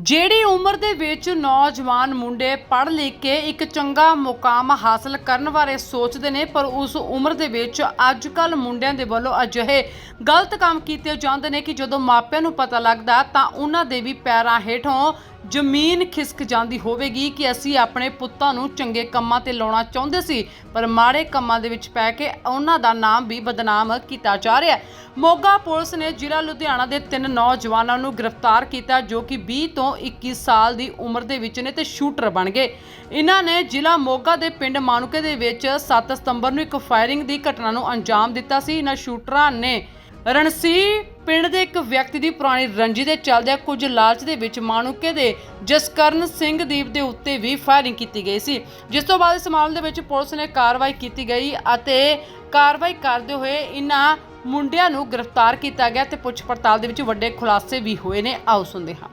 ਜਿਹੜੀ ਉਮਰ ਦੇ ਵਿੱਚ ਨੌਜਵਾਨ ਮੁੰਡੇ ਪੜ੍ਹ ਲਿਖ ਕੇ ਇੱਕ ਚੰਗਾ ਮੁਕਾਮ ਹਾਸਲ ਕਰਨ ਬਾਰੇ ਸੋਚਦੇ ਨੇ, ਪਰ ਉਸ ਉਮਰ ਦੇ ਵਿੱਚ ਅੱਜ ਕੱਲ ਮੁੰਡਿਆਂ ਦੇ ਵੱਲੋਂ ਅਜਿਹੇ ਗਲਤ ਕੰਮ ਕੀਤੇ ਜਾਂਦੇ ਨੇ ਕਿ ਜਦੋਂ ਮਾਪਿਆਂ ਨੂੰ ਪਤਾ ਲੱਗਦਾ ਤਾਂ ਉਹਨਾਂ ਦੇ ਵੀ ਪੈਰਾਂ ਹੇਠੋਂ ਜ਼ਮੀਨ ਖਿਸਕ ਜਾਂਦੀ ਹੋਵੇਗੀ ਕਿ ਅਸੀਂ ਆਪਣੇ ਪੁੱਤਾਂ ਨੂੰ ਚੰਗੇ ਕੰਮਾਂ ਤੇ ਲਾਉਣਾ ਚਾਹੁੰਦੇ ਸੀ, ਪਰ ਮਾੜੇ ਕੰਮਾਂ ਦੇ ਵਿੱਚ ਪੈ ਕੇ ਉਹਨਾਂ ਦਾ ਨਾਮ ਵੀ ਬਦਨਾਮ ਕੀਤਾ ਜਾ ਰਿਹਾ ਹੈ। ਮੋਗਾ ਪੁਲਿਸ ਨੇ ਜ਼ਿਲ੍ਹਾ ਲੁਧਿਆਣਾ ਦੇ ਤਿੰਨ ਨੌਜਵਾਨਾਂ ਨੂੰ ਗ੍ਰਿਫਤਾਰ ਕੀਤਾ ਜੋ ਕਿ 20 ਤੋਂ 21 ਸਾਲ ਦੀ ਉਮਰ ਦੇ ਵਿੱਚ ਨੇ ਤੇ ਸ਼ੂਟਰ ਬਣ ਗਏ। ਇਹਨਾਂ ਨੇ ਜ਼ਿਲ੍ਹਾ ਮੋਗਾ ਦੇ ਪਿੰਡ ਮਾਨੂਕੇ ਦੇ ਵਿੱਚ 7 ਸਤੰਬਰ ਨੂੰ ਇੱਕ ਫਾਇਰਿੰਗ ਦੀ ਘਟਨਾ ਨੂੰ ਅੰਜਾਮ ਦਿੱਤਾ ਸੀ। ਇਹਨਾਂ ਸ਼ੂਟਰਾਂ ਨੇ ਰਣਸੀ ਪਿੰਡ ਦੇ ਇੱਕ ਵਿਅਕਤੀ ਦੀ ਪੁਰਾਣੀ ਰੰਜੀ ਦੇ ਚੱਲਦਿਆਂ ਕੁਝ ਲਾਲਚ ਦੇ ਵਿੱਚ ਮਾਨੂਕੇ ਦੇ ਜਸਕਰਨ ਸਿੰਘ ਦੀਪ ਦੇ ਉੱਤੇ ਵੀ ਫਾਇਰਿੰਗ ਕੀਤੀ ਗਈ ਸੀ। ਜਿਸ ਤੋਂ ਬਾਅਦ ਇਸ ਮਾਮਲੇ ਦੇ ਵਿੱਚ ਪੁਲਿਸ ਨੇ ਕਾਰਵਾਈ ਕੀਤੀ ਗਈ ਅਤੇ ਕਾਰਵਾਈ ਕਰਦੇ ਹੋਏ ਇਹਨਾਂ ਮੁੰਡਿਆਂ ਨੂੰ ਗ੍ਰਿਫਤਾਰ ਕੀਤਾ ਗਿਆ ਤੇ ਪੁੱਛ ਪੜਤਾਲ ਦੇ ਵਿੱਚ ਵੱਡੇ ਖੁਲਾਸੇ ਵੀ ਹੋਏ ਨੇ। ਆਓ ਸੁਣਦੇ ਹਾਂ।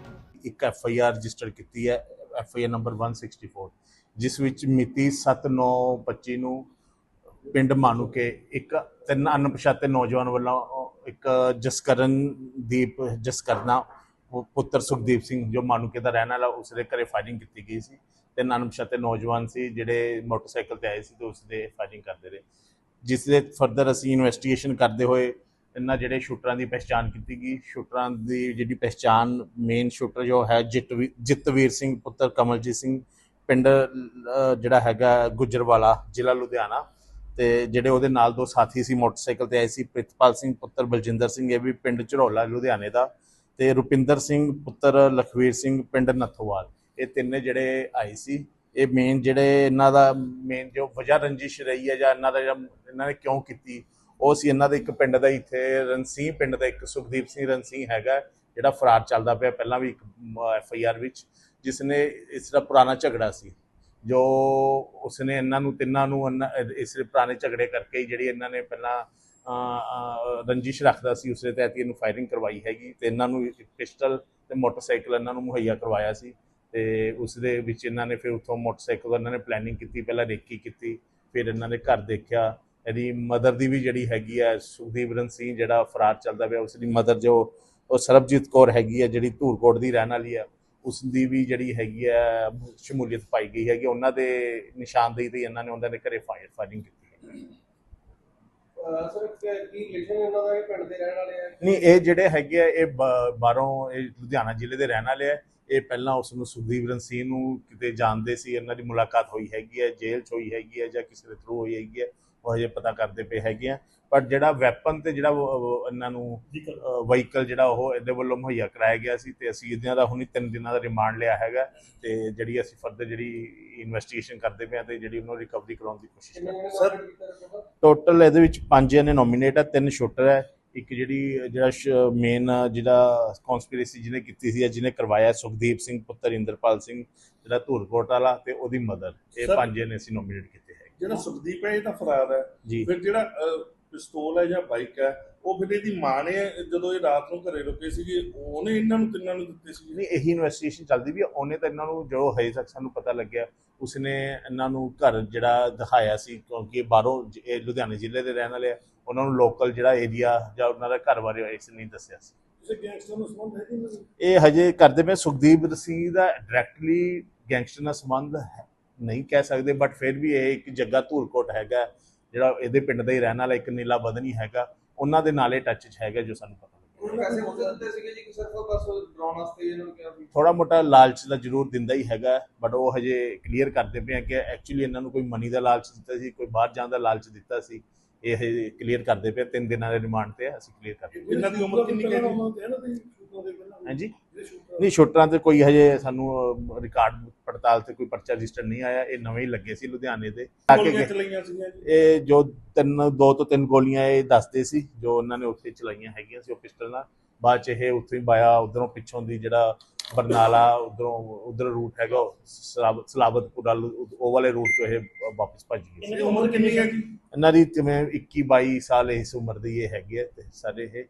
ਇੱਕ ਐਫ ਆਈ ਆਰ ਰਜਿਸਟਰ ਕੀਤੀ ਹੈ ਐਫ ਆਈ ਆਰ ਨੰਬਰ 164 ਜਿਸ ਵਿੱਚ ਮਿਤੀ 7/9/25 ਨੂੰ ਪਿੰਡ ਮਾਨੂਕੇ, ਇੱਕ ਤਿੰਨ ਅਣਪਛਾਤੇ ਨੌਜਵਾਨ ਵੱਲੋਂ ਇੱਕ ਜਸਕਰਨ ਦੀਪ, ਜਸਕਰਨਾ ਪੁ- ਪੁੱਤਰ ਸੁਖਦੀਪ ਸਿੰਘ ਜੋ ਮਾਨੂਕੇ ਦਾ ਰਹਿਣ ਵਾਲਾ ਉਸ ਦੇ ਘਰੇ ਫਾਇਰਿੰਗ ਕੀਤੀ ਗਈ ਸੀ। ਤਿੰਨ ਅਣਪਛਾਤੇ ਨੌਜਵਾਨ ਸੀ, ਜਿਹੜੇ ਮੋਟਰਸਾਈਕਲ ਤੇ ਆਏ ਸੀ ਤੇ ਉਸ ਦੇ ਫਾਇਰਿੰਗ ਕਰਦੇ ਰਹੇ। ਜਿਸ ਦੇ ਫਰਦਰ ਅਸੀਂ ਇਨਵੈਸਟੀਗੇਸ਼ਨ ਕਰਦੇ ਹੋਏ, ਇਹਨਾਂ ਜਿਹੜੇ ਸ਼ੂਟਰਾਂ ਦੀ ਪਛਾਣ ਕੀਤੀ ਗਈ। ਸ਼ੂਟਰਾਂ ਦੀ ਜਿਹੜੀ ਪਛਾਣ ਮੇਨ ਸ਼ੂਟਰ ਜੋ ਹੈ, ਜਿਤਵੀ- ਜਿਤਵੀਰ ਸਿੰਘ, ਪੁੱਤਰ ਕਮਲਜੀਤ ਸਿੰਘ, ਪਿੰਡ ਜਿਹੜਾ ਹੈਗਾ ਗੁਜਰਵਾਲਾ, ਜ਼ਿਲ੍ਹਾ ਲੁਧਿਆਣਾ। ਤੇ ਜਿਹੜੇ ਉਹਦੇ ਨਾਲ ਦੋ ਸਾਥੀ ਸੀ ਮੋਟਰਸਾਈਕਲ ਤੇ ਆਏ ਸੀ, ਪ੍ਰਿਤਪਾਲ ਸਿੰਘ ਪੁੱਤਰ, ਬਲਜਿੰਦਰ ਸਿੰਘ, ਇਹ ਵੀ ਪਿੰਡ ਝਰੋਲਾ, ਲੁਧਿਆਣੇ ਦਾ ਤੇ ਰੁਪਿੰਦਰ ਸਿੰਘ ਪੁੱਤਰ, ਲਖਵੀਰ ਸਿੰਘ, ਪਿੰਡ ਨੱਥੋਵਾਲ। ਇਹ ਤਿੰਨੇ ਜਿਹੜੇ ਆਏ ਸੀ, ਇਹ ਮੇਨ ਜਿਹੜੇ ਇਹਨਾਂ ਦਾ ਮੇਨ ਜੋ ਵਜ੍ਹਾ ਰੰਜਿਸ਼ ਰਹੀ ਹੈ ਜਾਂ ਇਹਨਾਂ ਦਾ ਜਿਹੜਾ ਇਹਨਾਂ ਨੇ ਕਿਉਂ ਕੀਤੀ, ਉਹ ਸੀ ਇਹਨਾਂ ਦੇ ਇੱਕ ਪਿੰਡ ਦਾ ਇੱਥੇ ਰਣਸੀਂਹ ਪਿੰਡ ਦਾ ਇੱਕ ਸੁਖਦੀਪ ਸਿੰਘ ਰਣਸੀਂਹ ਹੈਗਾ, ਜਿਹੜਾ ਫਰਾਰ ਚੱਲਦਾ ਪਿਆ ਪਹਿਲਾਂ ਵੀ ਇੱਕ ਐਫ ਆਈ ਆਰ ਵਿੱਚ ਜਿਸ ਨੇ ਇਸ ਦਾ ਪੁਰਾਣਾ ਝਗੜਾ ਸੀ। ਜੋ ਉਸਨੇ ਇਹਨਾਂ ਨੂੰ, ਤਿੰਨਾਂ ਨੂੰ ਇਹਨਾਂ- ਇਸ ਪੁਰਾਣੇ ਝਗੜੇ ਕਰਕੇ ਜਿਹੜੀ ਇਹਨਾਂ ਨੇ ਪਹਿਲਾਂ ਰੰਜਿਸ਼ ਰੱਖਦਾ ਸੀ ਉਸੇ ਤਹਿਤ ਹੀ ਇਹਨੂੰ ਫਾਇਰਿੰਗ ਕਰਵਾਈ ਹੈਗੀ ਤੇ ਇਹਨਾਂ ਨੂੰ ਪਿਸਟਲ ਤੇ ਮੋਟਰਸਾਈਕਲ ਇਹਨਾਂ ਨੂੰ ਮੁਹੱਈਆ ਕਰਵਾਇਆ ਸੀ ਤੇ ਉਸ ਦੇ ਵਿੱਚ ਇਹਨਾਂ ਨੇ ਫਿਰ ਉੱਥੋਂ ਮੋਟਰਸਾਈਕਲ ਇਹਨਾਂ ਨੇ ਪਲੈਨਿੰਗ ਕੀਤੀ, ਪਹਿਲਾਂ ਰੇਕੀ ਕੀਤੀ, ਫਿਰ ਇਹਨਾਂ ਨੇ ਘਰ ਦੇਖਿਆ। ਇਹਦੀ ਮਦਰ ਦੀ ਵੀ ਜਿਹੜੀ ਹੈਗੀ ਹੈ ਸੁਖਦੀਵਰਨ ਸਿੰਘ ਜਿਹੜਾ ਫਰਾਰ ਚੱਲਦਾ ਪਿਆ ਉਸ ਦੀ ਮਦਰ ਜੋ, ਉਹ ਸਰਬਜੀਤ ਕੌਰ ਹੈਗੀ ਹੈ ਜਿਹੜੀ ਧੂਰਕੋਟ ਦੀ ਰਹਿਣ ਵਾਲੀ ਹੈ ਉਸ ਦੀ ਵੀ ਜਿਹੜੀ ਹੈਗੀ ਹੈ ਸ਼ਮੂਲੀਅਤ ਪਾਈ ਗਈ ਹੈਗੀ ਉਹਨਾਂ ਦੇ ਨਿਸ਼ਾਨਦੇਹੀ ਤੇ ਇਹਨਾਂ ਨੇ ਉਹਨਾਂ ਦੇ ਘਰੇ ਫਾਇਰ ਫਾਇਰਿੰਗ ਕੀਤੀ ਹੈ। ਅਹ ਸਰ ਕ- ਕੀ ਰਿਲੇਸ਼ਨ ਇਹਨਾਂ ਦਾ? ਇਹ ਪਿੰਡ ਦੇ ਰਹਿਣ ਵਾਲੇ ਆ? ਨਹੀਂ ਇਹ ਜਿਹੜੇ ਹੈਗੇ ਆ ਇਹ ਬਾਹਰੋਂ ਇਹ ਲੁਧਿਆਣਾ ਜ਼ਿਲ੍ਹੇ ਦੇ ਰਹਿਣ ਵਾਲੇ ਆ। ਇਹ ਪਹਿਲਾਂ ਉਸ ਨੂੰ ਸੁਖਦੀਪ ਰਣਸੀਹ ਨੂੰ ਕਿਤੇ ਜਾਣਦੇ ਸੀ ਇਹਨਾਂ ਦੀ ਮੁਲਾਕਾਤ ਹੋਈ ਹੈਗੀ ਹੈ ਜੇਲ੍ਹ 'ਚ ਹੋਈ ਹੈਗੀ ਹੈ ਜਾਂ ਕਿਸੇ ਦੇ ਥਰੂ ਹੋਈ ਹੈਗੀ ਹੈ ਉਹ ਹਜੇ ਪਤਾ ਕਰਦੇ ਪਏ ਹੈਗੇ ਆ। ਪਰ ਜਿਹੜਾ ਵੈਪਨ ਤੇ ਜਿਹੜਾ ਇਹਨਾਂ ਨੂੰ ਵਹੀਕਲ ਜਿਹੜਾ ਉਹ ਇਹਦੇ ਵੱਲੋਂ ਮੁਹੱਈਆ ਕਰਾਇਆ ਗਿਆ ਸੀ ਤੇ ਅਸੀਂ ਇਹਨਾਂ ਦਾ ਹੁਣੀ ਤਿੰਨ ਦਿਨਾਂ ਦਾ ਰਿਮਾਂਡ ਲਿਆ ਹੈਗਾ ਤੇ ਜਿਹੜੀ ਅਸੀਂ ਫਰਦਰ ਜਿਹੜੀ ਇਨਵੈਸਟੀਗੇਸ਼ਨ ਕਰਦੇ ਪਏ ਆ ਤੇ ਜਿਹੜੀ ਉਹਨੂੰ ਰਿਕਵਰੀ ਕਰਾਉਣ ਦੀ ਕੋਸ਼ਿਸ਼ ਕਰ ਰਹੇ। ਸਰ ਟੋਟਲ ਇਹਦੇ ਵਿੱਚ ਪੰਜ ਜਣੇ ਨੋਮੀਨੇਟ ਹੈ ਤਿੰਨ ਸ਼ੂਟਰ ਹੈ ਇੱਕ ਜਿਹੜੀ ਜਿਹੜਾ ਮੇਨ ਜਿਹੜਾ ਕਨਸਪੀਰੇਸੀ ਜਿਹਨੇ ਕੀਤੀ ਸੀ ਜਿਹਨੇ ਕਰਵਾਇਆ ਸੁਖਦੀਪ ਸਿੰਘ ਪੁੱਤਰ ਇੰਦਰਪਾਲ ਸਿੰਘ ਜਿਹੜਾ ਧੂਰਕੋਟ ਵਾਲਾ ਤੇ ਉਹਦੀ ਮਦਰ। ਇਹ ਪੰਜ ਜਣੇ ਅਸੀਂ ਨੋਮੀਨੇਟ ਕੀਤੇ ਹੈ ਜਿਹੜਾ ਸੁਖਦੀਪ ਹੈ ਇਹ ਤਾਂ ਫਰਾਰ ਹੈ। ਫਿਰ ਜਿਹੜਾ ਪਿਸਤੌਲ ਹੈ ਜਾਂ ਬਾਈਕ ਹੈ ਉਹ ਫਿਰ ਇਹਦੀ ਮਾਂ ਨੇ ਜਦੋਂ ਇਹ ਰਾਤ ਨੂੰ ਘਰੇ ਰੁਕੇ ਸੀਗੇ ਉਹਨੇ ਇਹਨਾਂ ਨੂੰ ਤਿੰਨਾਂ ਨੂੰ ਦਿੱਤੇ ਸੀ ਨਹੀਂ ਇਹੀ ਇਨਵੈਸਟੀਗੇਸ਼ਨ ਚੱਲਦੀ ਵੀ। ਉਹਨੇ ਤਾਂ ਇਹਨਾਂ ਨੂੰ ਜੋ ਹਜੇ ਤੱਕ ਸਾਨੂੰ ਪਤਾ ਲੱਗਿਆ ਉਸਨੇ ਇਹਨਾਂ ਨੂੰ ਘਰ ਜਿਹੜਾ ਦਿਖਾਇਆ ਸੀ ਕਿਉਂਕਿ ਇਹ ਬਾਹਰੋਂ ਇਹ ਲੁਧਿਆਣੇ ਜ਼ਿਲ੍ਹੇ ਦੇ ਰਹਿਣ ਵਾਲੇ ਆ ਉਹਨਾਂ ਨੂੰ ਲੋਕਲ ਜਿਹੜਾ ਏਰੀਆ ਜਾਂ ਉਹਨਾਂ ਦਾ ਘਰ ਬਾਰੇ ਇਸ ਨਹੀਂ ਦੱਸਿਆ ਸੀ ਕਿਸੇ ਗੈਂਗਸਟਰ ਨੂੰ ਸੰਬੰਧ ਹੈ ਕਿ ਨਹੀਂ ਇਹ ਹਜੇ ਕਰਦੇ ਪਏ ਸੁਖਦੀਪ ਸਿੰਘ ਦਾ ਡਾਇਰੈਕਟਲੀ ਗੈਂਗਸਟਰ ਨਾਲ ਸੰਬੰਧ ਨਹੀਂ ਕਹਿ ਸਕਦੇ ਬਟ ਫਿਰ ਵੀ ਇਹ ਇੱਕ ਜੱਗਾ ਧੂਲਕੋਟ ਹੈਗਾ ਜਿਹੜਾ ਇਹਦੇ ਪਿੰਡ ਦਾ ਹੀ ਰਹਿਣ ਵਾਲਾ ਇੱਕ ਨੀਲਾ ਬਦਨੀ ਹੈਗਾ ਉਹਨਾਂ ਦੇ ਨਾਲੇ ਟੱਚ 'ਚ ਹੈਗਾ ਜੋ ਸਾਨੂੰ ਪਤਾ ਲੱਗਿਆ ਉਹਨੂੰ ਪੈਸੇ ਮੁੱਦੇ ਦਿੱਤੇ ਸੀਗੇ ਜੀ ਕਿ ਸਿਰਫ ਬਸ ਡਰਾਉਣ ਵਾਸਤੇ ਇਹਨਾਂ ਨੂੰ ਕਿਹਾ ਵੀ ਥੋੜਾ ਮੋਟਾ ਲਾਲਚ ਦਾ ਜ਼ਰੂਰ ਦਿੰਦਾ ਹੀ ਹੈਗਾ ਬਟ ਉਹ ਹਜੇ ਕਲੀਅਰ ਕਰਦੇ ਪਏ ਆ ਕਿ ਐਕਚੁਅਲੀ ਇਹਨਾਂ ਨੂੰ ਕੋਈ ਮਨੀ ਦਾ ਲਾਲਚ ਦਿੱਤਾ ਸੀ ਕੋਈ ਬਾਹਰ ਜਾਣ ਦਾ ਲਾਲਚ ਦਿੱਤਾ ਸੀ ਇਹ ਹਜੇ ਕਲੀਅਰ ਕਰਦੇ ਪਏ ਤਿੰਨ ਦਿਨਾਂ ਦੇ ਰਿਮਾਂਡ ਤੇ ਆ, ਅਸੀਂ ਕਲੀਅਰ ਕਰਦੇ ਇਹਨਾਂ ਦੀ ਉਮਰ ਕਿੰਨੀ? ਹਾਂ। ਹਾਂਜੀ। ਨਹੀਂ ਸ਼ੂਟਰਾਂ ਤੇ ਕੋਈ ਹਜੇ ਸਾਨੂੰ ਰਿਕਾਰਡ ਪੜਤਾਲ ਤੇ ਕੋਈ ਪਰਚਾ ਰਜਿਸਟਰ ਨਹੀਂ ਆਇਆ। ਇਹ ਨਵੇਂ ਹੀ ਲੱਗੇ ਸੀ ਲੁਧਿਆਣੇ ਦੇ। ਆ ਕੇ ਇਹ ਜੋ ਤਿੰਨ ਦੋ ਤੋਂ ਤਿੰਨ ਗੋਲੀਆਂ ਇਹ ਦੱਸਦੇ ਸੀ ਜੋ ਉਹਨਾਂ ਨੇ ਉੱਥੇ ਚਲਾਈਆਂ ਹੈਗੀਆਂ ਸੀ ਉਹ ਪਿਸਟਲ ਨਾਲ। ਬਾਅਦ ਚ ਇਹ ਉੱਥੇ ਹੀ ਬਾਇਆ ਉਧਰੋਂ ਪਿੱਛੋਂ ਦੀ ਜਿਹੜਾ ਬਰਨਾਲਾ ਉਧਰੋਂ ਉਧਰ ਰੂਟ ਹੈਗਾ ਸਲਾਬਤਪੁਰਾ ਉਹ ਵਾਲੇ ਰੂਟ ਤੋਂ ਇਹ ਵਾਪਸ ਭੱਜ ਗਏ ਇਹਨਾਂ ਦੀ ਉਮਰ ਕਿੰਨੀ ਹੈ ਜੀ? ਇਹਨਾਂ ਦੀ ਜਿਵੇਂ 21 22 ਸਾਲ ਇਸ ਉਮਰ ਦੀ ਇਹ ਹੈਗੇ ਤੇ ਇਹ ਇਹ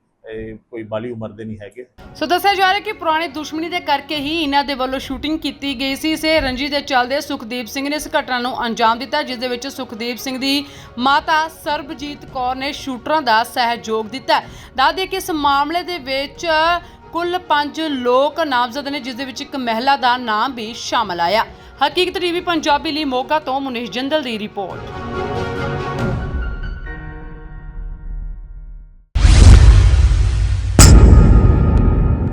ਕੋਈ ਬਾਲੀ ਉਮਰ ਦੇ ਨਹੀਂ ਹੈਗੇ। ਸੋ ਦੱਸਿਆ ਜਾ ਰਿਹਾ ਕਿ ਪੁਰਾਣੀ ਦੁਸ਼ਮਣੀ ਦੇ ਕਰਕੇ ਹੀ ਇਹਨਾਂ ਦੇ ਵੱਲੋਂ ਸ਼ੂਟਿੰਗ ਕੀਤੀ ਗਈ ਸੀ। ਇਸੇ ਰੰਜੀ ਦੇ ਚੱਲਦੇ ਸੁਖਦੀਪ ਸਿੰਘ ਨੇ ਇਸ ਘਟਨਾ ਨੂੰ ਅੰਜਾਮ ਦਿੱਤਾ, ਜਿਸ ਦੇ ਵਿੱਚ ਸੁਖਦੀਪ ਸਿੰਘ ਦੀ ਮਾਤਾ ਸਰਬਜੀਤ ਕੌਰ ਨੇ ਸ਼ੂਟਰਾਂ ਦਾ ਸਹਿਯੋਗ ਦਿੱਤਾ। ਦੱਸਦੇ ਕਿ ਇਸ ਮਾਮਲੇ ਦੇ ਵਿੱਚ ਕੁੱਲ 5 ਲੋਕ ਨਾਮਜ਼ਦ ਨੇ, ਜਿਸ ਦੇ ਵਿੱਚ ਇੱਕ ਮਹਿਲਾ ਦਾ ਨਾਮ ਵੀ ਸ਼ਾਮਲ ਆਇਆ। ਹਕੀਕਤ ਟੀਵੀ ਪੰਜਾਬੀ ਲਈ ਮੋਗਾ ਤੋਂ ਮੁਨੀਸ਼ ਜਿੰਦਲ ਦੀ ਰਿਪੋਰਟ।